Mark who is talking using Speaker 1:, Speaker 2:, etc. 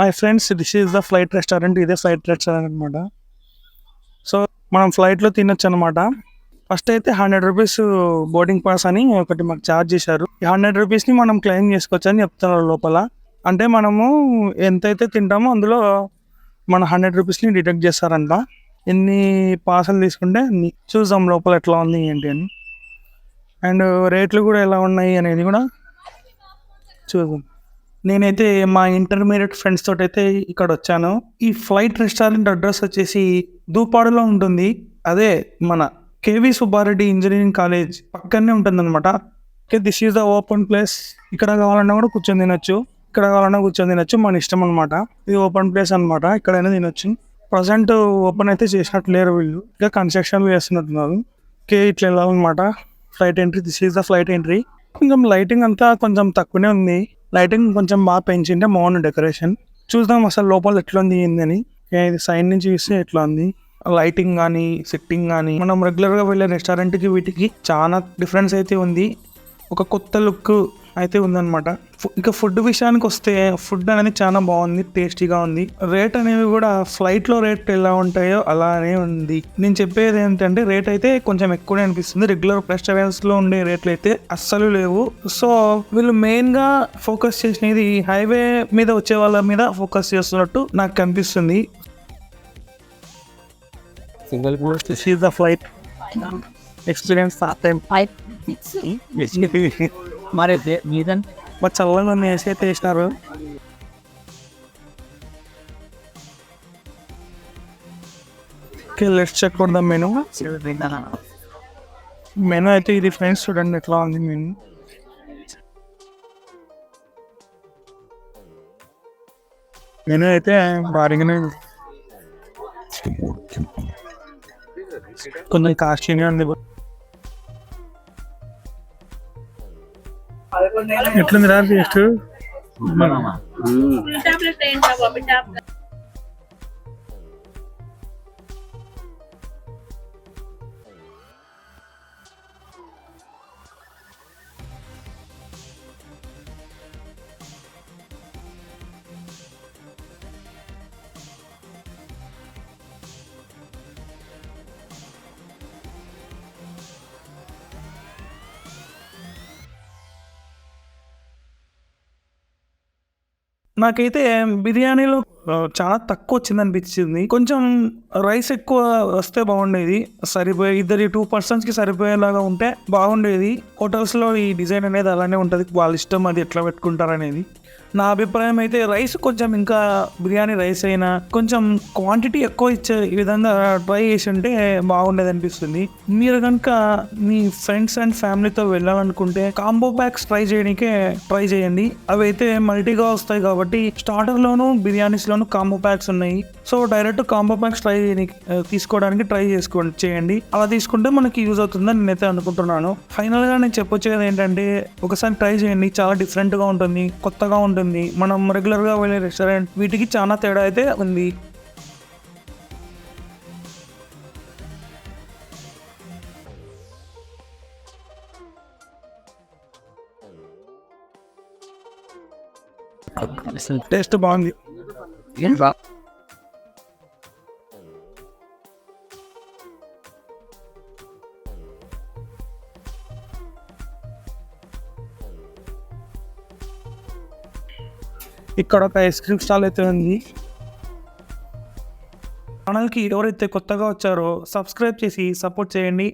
Speaker 1: Hi friends this is the flight restaurant. ఇదే flight restaurant అనమాట so మనం ఫ్లైట్లో తినొచ్చు అనమాట ఫస్ట్ అయితే హండ్రెడ్ రూపీస్ బోర్డింగ్ పాస్ అని ఒకటి మాకు ఛార్జ్ చేశారు. ఈ హండ్రెడ్ రూపీస్ని మనం క్లెయిమ్ చేసుకోవచ్చు అని చెప్తున్నారు లోపల. అంటే మనము ఎంతైతే తింటామో అందులో మన హండ్రెడ్ రూపీస్ని డిడక్ట్ చేస్తారంట. ఎన్ని పార్సల్ తీసుకుంటే చూద్దాం లోపల ఎట్లా ఉంది ఏంటి అని. అండ్ రేట్లు కూడా ఎలా ఉన్నాయి అనేది కూడా చూద్దాం. నేనైతే మా ఇంటర్మీడియట్ ఫ్రెండ్స్ తోటి అయితే ఇక్కడ వచ్చాను ఈ ఫ్లైట్ రెస్టారెంట్ అడ్రస్ వచ్చేసి దూపాడులో ఉంటుంది. అదే మన కేవి సుబ్బారెడ్డి ఇంజనీరింగ్ కాలేజ్ పక్కనే ఉంటుంది అనమాట okay this is the open place ఇక్కడ కావాలన్నా కూడా కూర్చొని తినొచ్చు. ఇక్కడ కావాలన్నా కూర్చొని తినొచ్చు. మన ఇష్టం అనమాట ఇది ఓపెన్ ప్లేస్ అనమాట ఎక్కడైనా తినొచ్చు. ప్రజెంట్ ఓపెన్ అయితే చేసినట్టు లేరు వీళ్ళు. ఇంకా కన్స్ట్రక్షన్ చేస్తున్నట్టున్నారు ఓకే ఇట్లా వెళ్ళాలన్నమాట. అనమాట flight entry this is the flight entry. కొంచెం లైటింగ్ అంతా కొంచెం తక్కువనే ఉంది. లైటింగ్ కొంచెం బాగా పెంచింటే బాగుంది డెకరేషన్. చూద్దాం అసలు లోపల ఎట్లా ఉంది ఏందని ఇది సైడ్ నుంచి చూస్తే ఎట్లా ఉంది లైటింగ్ కానీ సిట్టింగ్ కానీ మనం రెగ్యులర్గా వెళ్ళే రెస్టారెంట్కి వీటికి చాలా డిఫరెన్స్ అయితే ఉంది. ఒక కొత్త లుక్ అయితే ఉందన్నమాట. ఇక ఫుడ్ విషయానికి వస్తే ఫుడ్ అనేది చాలా బాగుంది టేస్టీగా ఉంది. రేట్ అనేవి కూడా ఫ్లైట్లో రేట్ ఎలా ఉంటాయో అలానే ఉంది. నేను చెప్పేది ఏంటంటే రేట్ అయితే కొంచెం ఎక్కువనే అనిపిస్తుంది. రెగ్యులర్ రెస్టారెంట్స్లో ఉండే రేట్లు అయితే అస్సలు లేవు. సో వీళ్ళు మెయిన్గా ఫోకస్ చేసినది హైవే మీద వచ్చే వాళ్ళ మీద ఫోకస్ చేస్తున్నట్టు నాకు కనిపిస్తుంది.
Speaker 2: సింగిల్
Speaker 1: ద ఫ్లైట్ ఎక్స్పీరియన్స్
Speaker 2: మరి మీదన్?
Speaker 1: మా చల్లగా ఉంది వేసి అయితే వేసినారు. లెట్స్ చెక్ కొడదాం మెను మెను అయితే ఇది ఫ్రెండ్స్ చూడండి ఎట్లా ఉంది మెను మెను అయితే భారీగానే. కొంచెం కాస్ట్లీగా ఉంది. ఎట్లుంది రా టేస్ట్? నాకైతే బిర్యానీలో చాలా తక్కువ వచ్చింది అనిపించింది. కొంచెం రైస్ ఎక్కువ వస్తే బాగుండేది. సరిపోయే ఇద్దరి టూ పర్సన్స్కి సరిపోయేలాగా ఉంటే బాగుండేది. హోటల్స్లో ఈ డిజైన్ అనేది అలానే ఉంటుంది. వాళ్ళ ఇష్టం అది ఎట్లా పెట్టుకుంటారు అనేది. నా అభిప్రాయం అయితే రైస్ కొంచెం ఇంకా బిర్యానీ రైస్ అయినా కొంచెం క్వాంటిటీ ఎక్కువ ఇచ్చే ఈ విధంగా ట్రై చేసి ఉంటే బాగుండేది అనిపిస్తుంది. మీరు కనుక మీ ఫ్రెండ్స్ అండ్ ఫ్యామిలీతో వెళ్ళాలనుకుంటే కాంబో ప్యాక్స్ ట్రై చేయడానికే ట్రై చేయండి. అవి అయితే మల్టీగా వస్తాయి కాబట్టి స్టార్టర్లోనూ బిర్యానీస్ లోను కాంబో ప్యాక్స్ ఉన్నాయి. So direct combo packs try తీసుకోవడానికి ట్రై చేసుకోండి చేయండి. అలా తీసుకుంటే మనకి యూజ్ అవుతుందని నేనైతే అనుకుంటున్నాను. ఫైనల్గా నేను చెప్పొచ్చేది ఏంటంటే ఒకసారి ట్రై చేయండి. చాలా డిఫరెంట్గా ఉంటుంది కొత్తగా ఉంటుంది. మనం రెగ్యులర్గా వెళ్ళే రెస్టారెంట్ వీటికి చాలా తేడా అయితే ఉంది. టేస్ట్ బాగుంది.
Speaker 2: ఏం
Speaker 1: ఇక్కడ ఒక ఐస్ క్రీమ్ స్టాల్ అయితే ఉంది. ఛానల్కి ఎవరైతే కొత్తగా వచ్చారో సబ్స్క్రైబ్ చేసి సపోర్ట్ చేయండి.